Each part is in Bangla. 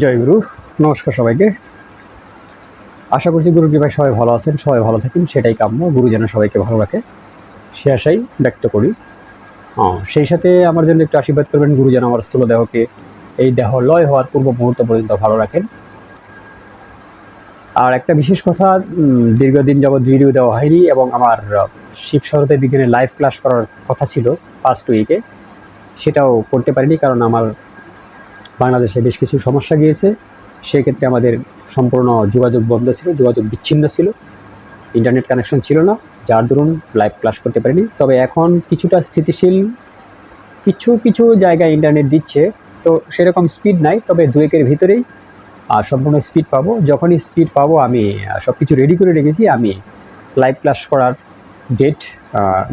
জয় গুরু, নমস্কার সবাইকে। আশা করছি গুরু কৃপায় সবাই ভালো আছেন, সবাই ভালো থাকেন, সেটাই কাম্য। গুরু যেন সবাইকে ভালো রাখে, সে আশাই ব্যক্ত করি। সেই সাথে আমার জন্য একটু আশীর্বাদ করবেন, গুরু যেন আমার স্থূল দেহকে এই দেহ লয় হওয়ার পূর্ব মুহূর্ত পর্যন্ত ভালো রাখেন। আর একটা বিশেষ কথা দীর্ঘদিন যাবৎ ভিডিও দেওয়া হয়নি এবং আমার শিব শরতের বিজ্ঞানের লাইভ ক্লাস করার কথা ছিল ফার্স্ট উইকে সেটাও করতে পারিনি কারণ আমার বাংলাদেশে বেশ কিছু সমস্যা গিয়েছে। সেক্ষেত্রে আমাদের সম্পূর্ণ যোগাযোগ বন্ধ ছিল, যোগাযোগ বিচ্ছিন্ন ছিল। ইন্টারনেট কানেকশন ছিল না, যার দরুন লাইভ ক্লাস করতে পারিনি। তবে এখন কিছুটা স্থিতিশীল, কিছু কিছু জায়গায় ইন্টারনেট দিচ্ছে। তো সেরকম স্পিড নাই, তবে দু একের ভিতরেই সম্পূর্ণ স্পিড পাবো। যখনই স্পিড পাবো, আমি সব কিছু রেডি করে রেখেছি। আমি লাইভ ক্লাস করার ডেট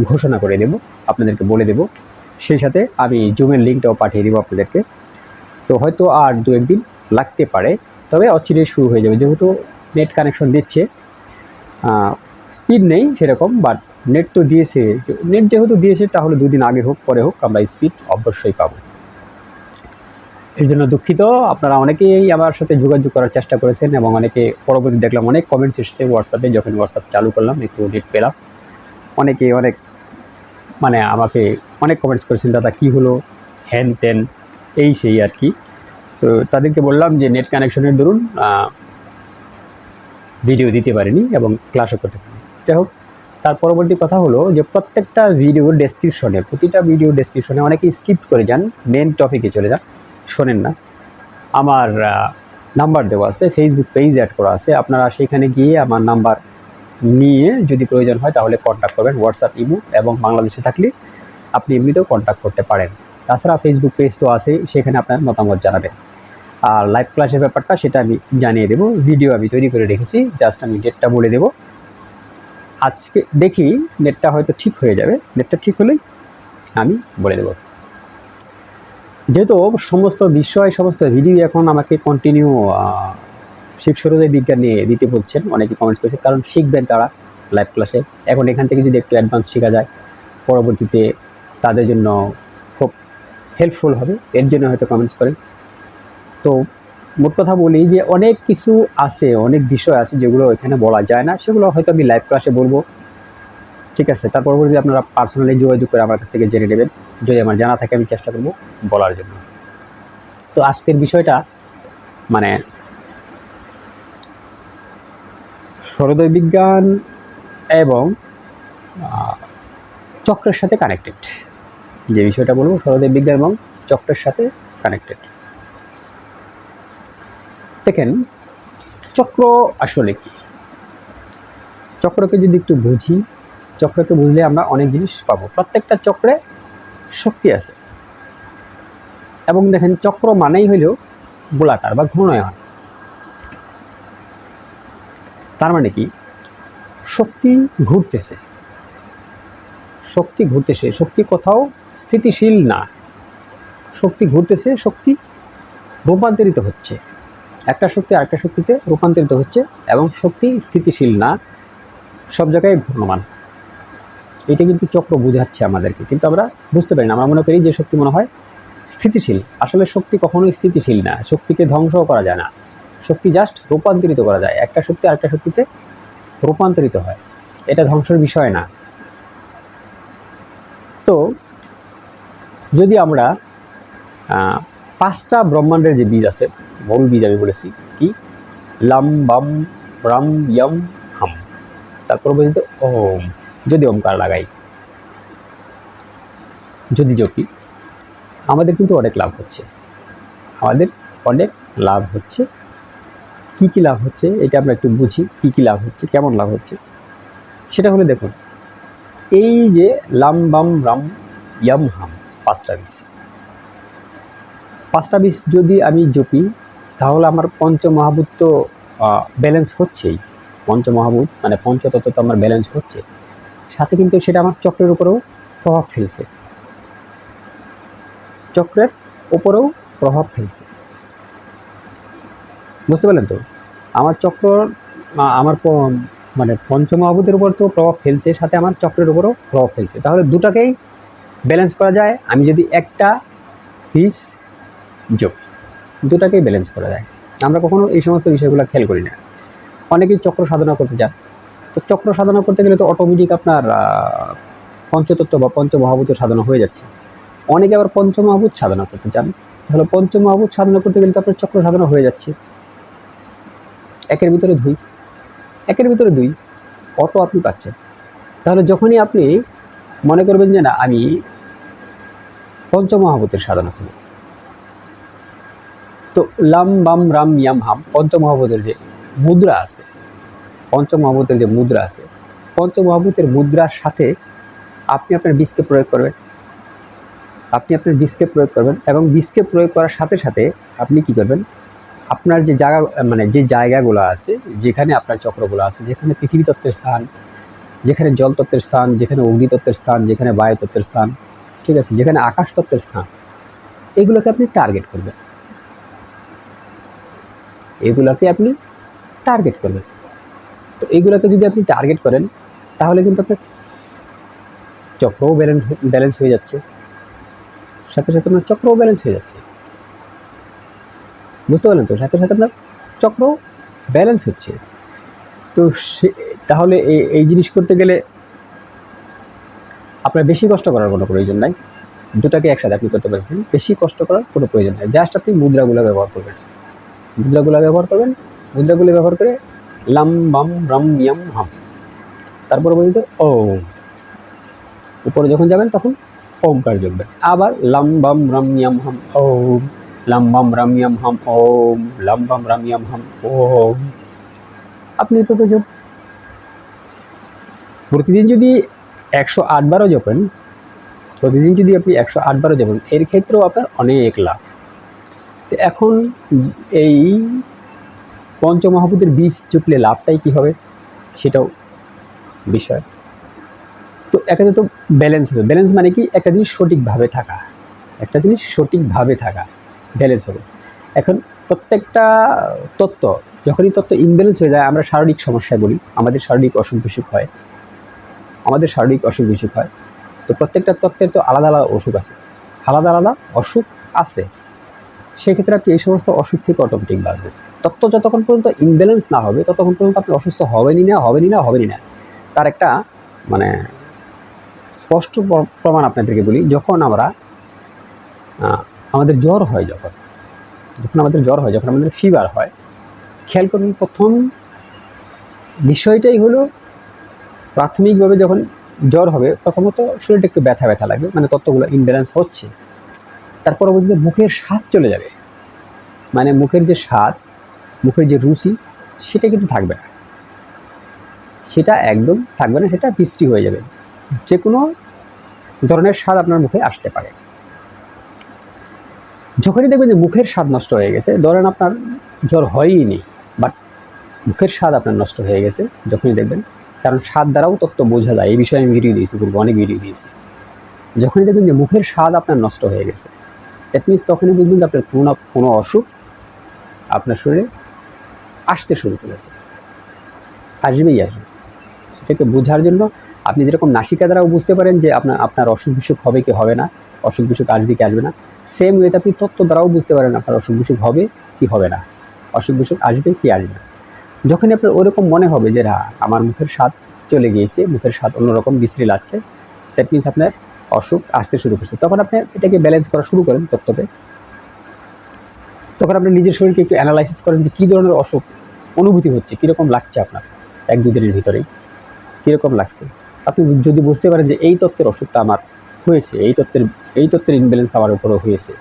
ঘোষণা করে দেব, আপনাদেরকে বলে দেব। সেই সাথে আমি জুমের লিঙ্কটাও পাঠিয়ে দেবো আপনাদেরকে। তো হয়তো আর দু একদিন লাগতে পারে। তবে অচিরেই শুরু হয়ে যাবে, যেহেতু নেট কানেকশন দিচ্ছে। স্পিড নেই সেরকম বাট নেট তো দিয়েছে। নেট যেহেতু দিয়েছে, তাহলে দুদিন আগে হোক, পরে হোক, আমরা স্পিড অবশ্যই পাবো। এর জন্য দুঃখিত, আপনারা অনেকেই আমার সাথে যোগাযোগ করার চেষ্টা করেছেন এবং অনেকে পরবর্তী দেখলাম, অনেক কমেন্টস এসেছে হোয়াটসঅ্যাপে যখন হোয়াটসঅ্যাপ চালু করলাম, একটু নেট পেলাম। অনেকে অনেক মানে আমাকে অনেক কমেন্টস করেছেন, দাদা, কী হলো? হ্যান ত্যান এই সেই আর কি। তো তাদেরকে বললাম যে নেট কানেকশনের দরুন ভিডিও দিতে পারিনি এবং ক্লাসও করতে পারিনি। যাই হোক, তার পরবর্তী কথা হলো যে প্রত্যেকটা ভিডিওর ডেসক্রিপশনে প্রতিটা ভিডিও ডেসক্রিপশনে অনেকে স্কিপ করে যান মেন টপিকে চলে যান, শোনেন না। আমার নাম্বার দেওয়া আছে ফেসবুক পেজ অ্যাড করা আছে, আপনারা সেখানে গিয়ে আমার নাম্বার নিয়ে যদি প্রয়োজন হয় তাহলে কন্ট্যাক্ট করবেন হোয়াটসঅ্যাপ ইমো এবং বাংলাদেশে থাকলে আপনি এমনিতেও কন্ট্যাক্ট করতে পারেন। তাছাড়া ফেসবুক পেজ তো আছেই, সেখানে আপনার মতামত জানাবেন। আর লাইভ ক্লাসের ব্যাপারটা সেটা আমি জানিয়ে দেবো ভিডিও আমি তৈরি করে রেখেছি জাস্ট আমি ডেটটা বলে দেবো। আজকে দেখি নেটটা হয়তো ঠিক হয়ে যাবে নেটটা ঠিক হলেই আমি বলে দেবো। যেহেতু সমস্ত বিষয়, সমস্ত ভিডিও এখন আমাকে কন্টিনিউ শিবসরোদয় বিজ্ঞান নিয়ে দিতে বলছেন, অনেকে কমেন্টস করেছে, কারণ শিখবেন তারা লাইভ ক্লাসে এখন এখান থেকে যদি একটু অ্যাডভান্স শেখা যায়, পরবর্তীতে তাদের জন্য হেল্পফুল হবে, এর জন্য হয়তো কমেন্টস করেন। তো মোট কথা বলি যে অনেক কিছু আছে, অনেক বিষয় আছে যেগুলো এখানে বলা যায় না, সেগুলো হয়তো আমি লাইভ ক্লাসে বলব। ঠিক আছে, তার পরবর্তী আপনারা পার্সোনালি যোগাযোগ করে আমার কাছ থেকে জেনে নেবেন। যদি আমার জানা থাকে, আমি চেষ্টা করব বলার জন্য। তো আজকের বিষয়টা মানে সরোদয় বিজ্ঞান এবং চক্রের সাথে কানেক্টেড যে বিষয়টা বলব সরোদয় বিজ্ঞান এবং চক্রের সাথে কানেক্টেড দেখেন, চক্র আসলে কি? চক্রকে যদি একটু বুঝি, চক্রকে বুঝলে আমরা অনেক জিনিস পাবো। প্রত্যেকটা চক্রে শক্তি আছে। এবং দেখেন, চক্র মানেই হইল গোলাকার বা ঘূর্ণয়মান। তার মানে কি? শক্তি ঘুরতেছে। শক্তি ঘুরতেছে, শক্তি কোথাও স্থিতিশীল না। শক্তি ঘুরতেছে, শক্তি রূপান্তরিত হচ্ছে। একটা শক্তি আরেকটা শক্তিতে রূপান্তরিত হচ্ছে এবং শক্তি স্থিতিশীল না, সব জায়গায় ঘূর্ণমান। এটা কিন্তু চক্র বোঝাচ্ছে আমাদেরকে, কিন্তু আমরা বুঝতে পারি না। আমরা মনে করি যে শক্তি মনে হয় স্থিতিশীল। আসলে শক্তি কখনোই স্থিতিশীল না, শক্তিকে ধ্বংসও করা যায় না। শক্তি জাস্ট রূপান্তরিত করা যায়। একটা শক্তি আরেকটা শক্তিতে রূপান্তরিত হয়। এটা ধ্বংসের বিষয় না। তো যদি আমরা পাঁচটা ব্রহ্মাণ্ডের যে বীজ আছে, মূল বীজ আমি বলেছি, কি? লাম, বাম, রাম, ইয়াম, হাম। তারপর বলতে ওম, যদি ওমকার লাগাই। যদি জপি আমাদের কিন্তু অনেক লাভ হচ্ছে। আমাদের অনেক লাভ হচ্ছে। কি কি লাভ হচ্ছে? এটা আমরা একটু বুঝি, কি কি লাভ হচ্ছে? কেমন লাভ হচ্ছে? সেটা হলে দেখুন। এই যে লাম বাম রাম ইয়াম হাম, পাঁচটা বীজ পাঁচটা বীজ যদি আমি জপি, তাহলে আমার পঞ্চমহাভূত তো ব্যালেন্স হচ্ছেই। পঞ্চমহাভূত মানে পঞ্চতত্ত্ব তো আমার ব্যালেন্স হচ্ছে। সাথে কিন্তু সেটা আমার চক্রের উপরেও প্রভাব ফেলছে। চক্রের উপরেও প্রভাব ফেলছে। বুঝতে পারলেন তো? আমার চক্র আমার প- পঞ্চম পঞ্চমহাভূতের উপর তো প্রভাব ফেলছে, সাথে আমার চক্রের উপরও প্রভাব ফেলছে। তাহলে দুটাকেই ব্যালেন্স করা যায়, আমি যদি একটা পিস যোগ, দুটাকেই ব্যালেন্স করা যায়। আমরা কখনো এই সমস্ত বিষয়গুলো খেয়াল করি না। অনেকেই চক্র সাধনা করতে যান। তো চক্র সাধনা করতে গেলে তো অটোমেটিক আপনার পঞ্চতত্ত্ব বা পঞ্চমহাভূত সাধনা হয়ে যাচ্ছে। অনেকে আবার পঞ্চমহাভূত সাধনা করতে চান তাহলে পঞ্চমহাভূত সাধনা করতে গেলে তো আপনার চক্র সাধনা হয়ে যাচ্ছে। একের ভিতরে দুই একের ভিতরে দুই, অটো আপনি পাচ্ছেন। তাহলে যখনই আপনি মনে করবেন যে না, আমি পঞ্চমহাভূতের সাধনা করব। তো লাম বাম রাম ইয়াম হাম, পঞ্চমহাভূতের যে মুদ্রা আছে, পঞ্চমহাভূতের যে মুদ্রা আছে, পঞ্চমহাভূতের মুদ্রার সাথে আপনি আপনার বীজকে প্রয়োগ করবেন। আপনি আপনার বীজকে প্রয়োগ করবেন এবং বীজকে প্রয়োগ করার সাথে সাথে আপনি কি করবেন? আপনার যে জায়গা মানে যে জায়গাগুলো আছে, যেখানে আপনার চক্রগুলো আছে, যেখানে পৃথিবী তত্ত্বের স্থান, যেখানে জল তত্ত্বের স্থান, যেখানে অগ্নি তত্ত্বের স্থান, যেখানে বায়ু তত্ত্বের স্থান, ঠিক আছে, যেখানে আকাশ তত্ত্বের স্থান, এগুলোকে আপনি টার্গেট করবেন। এগুলোকে আপনি টার্গেট করবেন। তো এইগুলোকে যদি আপনি টার্গেট করেন, তাহলে কিন্তু আপনার চক্রও ব্যালেন্স ব্যালেন্স হয়ে যাচ্ছে। সাথে সাথে আপনার চক্রও ব্যালেন্স হয়ে যাচ্ছে। বুঝতে পারলেন তো? সাথে সাথে আপনার চক্র ব্যালেন্স হচ্ছে। তো সে, তাহলে এই এই জিনিস করতে গেলে আপনার বেশি কষ্ট করার কোনো প্রয়োজন নাই। দুটাকে একসাথে আপনি করতে পারছেন। বেশি কষ্ট করার কোনো প্রয়োজন নাই। জাস্ট আপনি মুদ্রাগুলো ব্যবহার করবেন। মুদ্রাগুলো ব্যবহার করবেন। মুদ্রাগুলো ব্যবহার করে লাম, বাম, রাম ইয়াম হাম। তারপর বলতে ও উপরে যখন যাবেন তখন ওমকার যোগবেন আবার লাম, বাম, রাম ইয়াম হাম, ওম। লাম বাম রাম ইয়াম হাম ওম লাম বাম রাম ইয়াম হাম ওম। আপনি এভাবে যোগ প্রতিদিন যদি একশো আটবারও জপেন, প্রতিদিন যদি আপনি একশো আটবারও জপেন, এর ক্ষেত্রেও আপনার অনেক লাভ। তো এখন এই পঞ্চমহাভূতের বীজ চুপলে লাভটাই কী হবে? সেটাও বিষয়। তো একাতে তো ব্যালেন্স হবে। ব্যালেন্স মানে কি? একটা জিনিস সঠিকভাবে থাকা। একটা জিনিস সঠিকভাবে থাকা। ব্যালেন্স হবে। এখন প্রত্যেকটা তত্ত্ব, যখনই তত্ত্ব ইনব্যালেন্স হয়ে যায়, আমরা শারীরিক সমস্যায় বলি, আমাদের শারীরিক অসুখ বিসুখ হয়। আমাদের শারীরিক অসুখ বিসুখ হয়। তো প্রত্যেকটা তত্ত্বের তো আলাদা আলাদা অসুখ আছে। আলাদা আলাদা অসুখ আছে। সেক্ষেত্রে আপনি এই সমস্ত অসুখ থেকে অটোমেটিক বাঁচবেন তত্ত্ব যতক্ষণ পর্যন্ত ইমব্যালেন্স না হবে, ততক্ষণ পর্যন্ত আপনি অসুস্থ হবেনই না হবেনই না হবেনই না। তার একটা মানে স্পষ্ট প্র- প্রমাণ আপনাদেরকে বলি, যখন আমরা আমাদের জ্বর হয় যখন যখন আমাদের জ্বর হয়, যখন আমাদের ফিভার হয়। খেয়াল করুন, প্রথম বিষয়টাই হলো প্রাথমিকভাবে যখন জ্বর হবে, প্রথমত শরীরটা একটু ব্যথা ব্যথা লাগবে মানে তত্ত্বগুলো ইমব্যালেন্স হচ্ছে। তার পরবর্তীতে মুখের স্বাদ চলে যাবে। মানে মুখের যে স্বাদ, মুখের যে রুচি, সেটা কিন্তু থাকবে না। সেটা একদম থাকবে না, সেটা বৃষ্টি হয়ে যাবে। যে কোনো ধরনের স্বাদ আপনার মুখে আসতে পারে। যখনই দেখবেন যে মুখের স্বাদ নষ্ট হয়ে গেছে, ধরেন আপনার জ্বর হয়ই নি বাট মুখের স্বাদ আপনার নষ্ট হয়ে গেছে, যখনই দেখবেন, কারণ স্বাদ দ্বারাও তত্ত্ব বোঝা যায়। এই বিষয়ে আমি ভিডিও দিয়েছি, পূর্বে অনেক ভিডিও দিয়েছি। যখনই দেখবেন যে মুখের স্বাদ আপনার নষ্ট হয়ে গেছে দ্যাট মিনস তখনই বুঝবেন যে আপনার কোনো কোনো অসুখ আপনার শরীরে আসতে শুরু করেছে। আসবেই আসবে। এটাকে বোঝার জন্য আপনি যেরকম নাসিকা দ্বারাও বুঝতে পারেন যে আপনার আপনার অসুখ বিসুখ হবে কি হবে না অসুখ বিসুখ আসবে কি আসবে না। সেম ওয়েতে আপনি তত্ত্ব দ্বারাও বুঝতে পারেন আপনার অসুখ বিসুখ হবে কি হবে না। অসুখ বিসুখ আসবে কি আসবে না। যখনই আপনার ওরকম মনে হবে যে, না, আমার মুখের স্বাদ চলে গিয়েছে, মুখের স্বাদ অন্যরকম বিশ্রী লাগছে দ্যাট মিনস আপনার অসুখ আসতে শুরু করছে। তখন আপনি এটাকে ব্যালেন্স করা শুরু করেন তত্ত্বতে তখন আপনি নিজের শরীরকে একটু অ্যানালাইসিস করেন যে, কী ধরনের অসুখ, অনুভূতি হচ্ছে, কীরকম লাগছে আপনার? এক দুই দিনের ভিতরেই। কীরকম লাগছে? আপনি যদি বুঝতে পারেন যে, এই তত্ত্বের অসুখটা আমার হয়েছে, এই তত্ত্বের এই তত্ত্বের ইনব্যালেন্স আমার উপরও হয়েছে।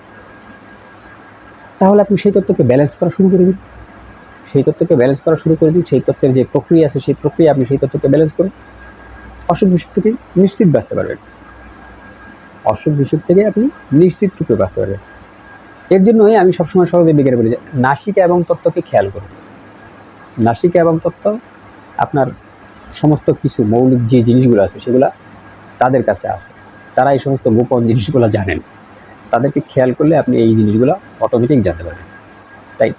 তাহলে আপনি সেই তত্ত্বকে ব্যালেন্স করা শুরু করে দিন। সেই তত্ত্বকে ব্যালেন্স করা শুরু করে দিন, সেই তত্ত্বের যে প্রক্রিয়া আছে, সেই প্রক্রিয়া আপনি সেই তত্ত্বকে ব্যালেন্স করুন। অসুখ বিসুখ থেকে নিশ্চিত বাঁচতে পারবেন। অসুখ বিসুখ থেকে আপনি নিশ্চিত রূপে বাঁচতে পারবেন। এর জন্যই আমি সবসময় সহজে বিজ্ঞানে বলি যে, নাসিকা এবং তত্ত্বকে খেয়াল করুন। নাসিকা এবং তত্ত্ব আপনার সমস্ত কিছু মৌলিক যে জিনিসগুলো আছে, সেগুলো তাদের কাছে আছে। তারা এই সমস্ত গোপন জিনিসগুলো জানেন। তাদেরকে খেয়াল করলে আপনি এই জিনিসগুলো অটোমেটিক জানতে পারবেন। তাই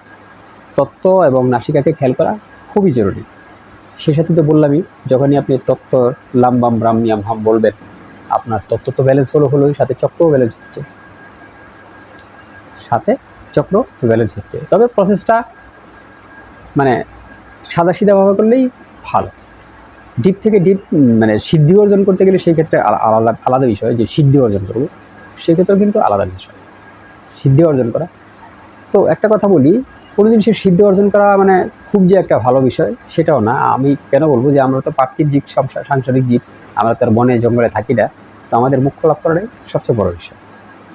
তত্ত্ব এবং নাসিকাকে খেয়াল করা খুবই জরুরি। সে সাথে তো বললামই, যখনই আপনি তত্ত্ব লাম্বাম রামিয়াম হাম বলবেন, আপনার তত্ত্ব তো ব্যালেন্স হলো হলোই, সাথে চক্রও ব্যালেন্স হচ্ছে। সাথে চক্র ব্যালেন্স হচ্ছে। তবে প্রসেসটা মানে সাদা সিধাভাবে করলেই ভালো। ডিপ থেকে ডিপ মানে সিদ্ধি অর্জন করতে গেলে সেই ক্ষেত্রে আলাদা আলাদা বিষয় যে সিদ্ধি অর্জন করব। সেক্ষেত্রেও কিন্তু আলাদা বিষয়। সিদ্ধি অর্জন করা। তো একটা কথা বলি কোনো জিনিসের সিদ্ধি অর্জন করা মানে খুব যে একটা ভালো বিষয়, সেটাও না। আমি কেন বলব যে আমরা তো পার্থিব জীব সংসা- সাংসারিক জীব। আমরা তার বনে, জঙ্গলে থাকি না। তো আমাদের মুখ্য লাভ করাটাই সবচেয়ে বড় বিষয়।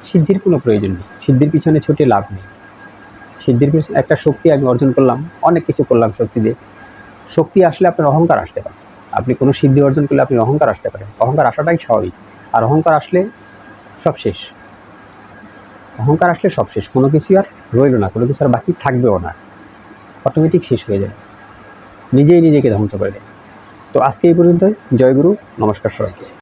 সিদ্ধির কোনো প্রয়োজন নেই। সিদ্ধির পিছনে ছুটে লাভ নেই। সিদ্ধির পিছনে একটা শক্তি আমি অর্জন করলাম। অনেক কিছু করলাম শক্তি দিয়ে। শক্তি আসলে আপনার অহংকার আসতে পারে। আপনি কোনো সিদ্ধি অর্জন করলে আপনি অহংকার আসতে পারেন। অহংকার আসাটাই স্বাভাবিক। আর অহংকার আসলে সব শেষ। অহংকার আসলে সব শেষ। কোনো কিছু আর রইল না। কোনো কিছু আর বাকি থাকবেও না। অটোমেটিক শেষ হয়ে যাবে নিজেই নিজেকে ধ্বংস করে দেয়। তো আজকে এই পর্যন্ত জয়গুরু নমস্কার সবাইকে।